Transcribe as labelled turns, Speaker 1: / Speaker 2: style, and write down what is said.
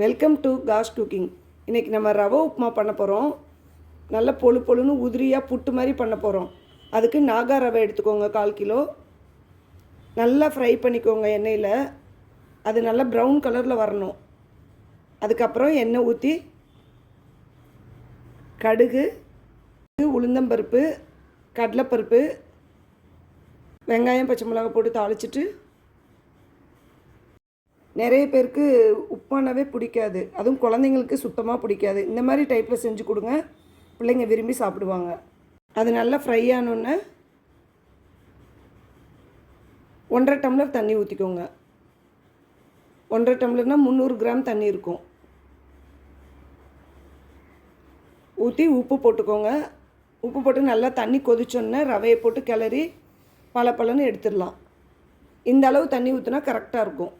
Speaker 1: Welcome to cash cooking இன்றைக்கி நம்ம ரவை உப்புமா பண்ண போகிறோம் நல்ல பொழு பொழுன்னு உதிரியாக புட்டு மாதிரி பண்ண போகிறோம் அதுக்கு நாகா ரவை எடுத்துக்கோங்க கால் கிலோ. நல்லா ஃப்ரை பண்ணிக்கோங்க எண்ணெயில். அது நல்லா ப்ரௌன் கலரில் வரணும். அதுக்கப்புறம் எண்ணெய் ஊற்றி கடுகு உளுந்தம்பருப்பு கடலைப்பருப்பு வெங்காயம் பச்சை மிளகாய் போட்டு தாளிச்சிட்டு நிறைய பேருக்கு உப்பானாவே பிடிக்காது. அதுவும் குழந்தைங்களுக்கு சுத்தமாக பிடிக்காது. இந்த மாதிரி டைப்பில் செஞ்சு கொடுங்க. பிள்ளைங்க விரும்பி சாப்பிடுவாங்க. அது நல்லா ஃப்ரை ஆனோன்னே ஒன்றரை டம்ளர் தண்ணி ஊற்றிக்கோங்க ஒன்றரை டம்ளர்னால் முந்நூறு கிராம் தண்ணி இருக்கும். ஊற்றி உப்பு போட்டுக்கோங்க. உப்பு போட்டு நல்லா தண்ணி கொதிச்சோன்னே ரவையை போட்டு கிளறி பல பலன்னு எடுத்துடலாம். இந்த அளவு தண்ணி ஊற்றினா கரெக்டாக இருக்கும்.